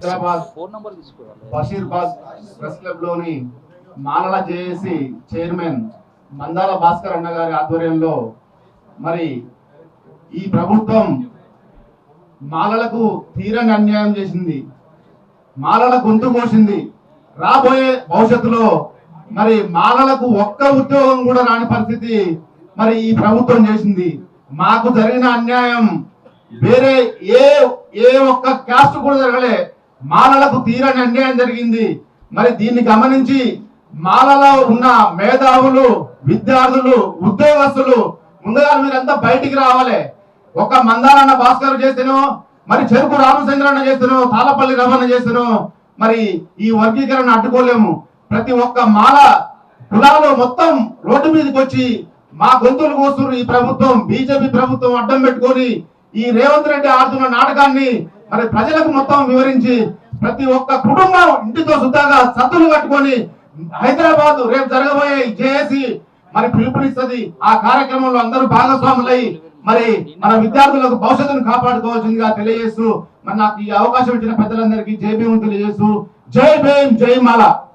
Hyderabad Bashirabad press క్లబ్లోని మాలల JAC chairman Mandala Bhaskar అన్న గారి ఆధ్వర్యంలో మరి ఈ ప్రభుత్వం మాలలకు తీరని అన్యాయం చేసింది. మాలల గొంతు కోసింది. రాబోయే భవిష్యత్తులో మరి మాలలకు ఒక్క ఉద్యోగం కూడా రాని పరిస్థితి మరి ఈ ప్రభుత్వం చేసింది. మాకు జరిగిన అన్యాయం వేరే ఏ ఏ ఒక్క క్యాస్ట్ కూడా జరగలే. మాలలకు తీరని అన్యాయం జరిగింది. మరి దీన్ని గమనించి మాలలో ఉన్న మేధావులు విద్యార్థులు ఉద్యోగస్తులు ముందుగా మీరంతా బయటికి రావాలి. ఒక మందారన్న భాస్కర్ చేస్తేనో మరి చెరుకు రామచంద్రన్న చేస్తేనో తాళపల్లి రమణ చేస్తేనో మరి ఈ వర్గీకరణ అడ్డుకోలేము. ప్రతి ఒక్క మాల కులాలు మొత్తం రోడ్డు మీదకి వచ్చి మా గొంతులు కోస్తున్నారు ఈ ప్రభుత్వం బీజేపీ ప్రభుత్వం అడ్డం పెట్టుకొని ఈ రేవంత్ రెడ్డి ఆడుతున్న నాటకాన్ని మరి ప్రజలకు మొత్తం వివరించి ప్రతి ఒక్క కుటుంబం ఇంటితో సుద్దాగా సత్తులు కట్టుకొని హైదరాబాద్ రేపు జరగబోయే జేఏసీ మరి పిలుపునిస్తుంది. ఆ కార్యక్రమంలో అందరూ భాగస్వాములై మరి మన విద్యార్థులకు భవిష్యత్తును కాపాడుకోవాల్సిందిగా తెలియజేస్తూ మరి నాకు ఈ అవకాశం ఇచ్చిన పెద్దలందరికీ జై భీమ్ తెలియజేస్తూ. జై భీం జై మాల.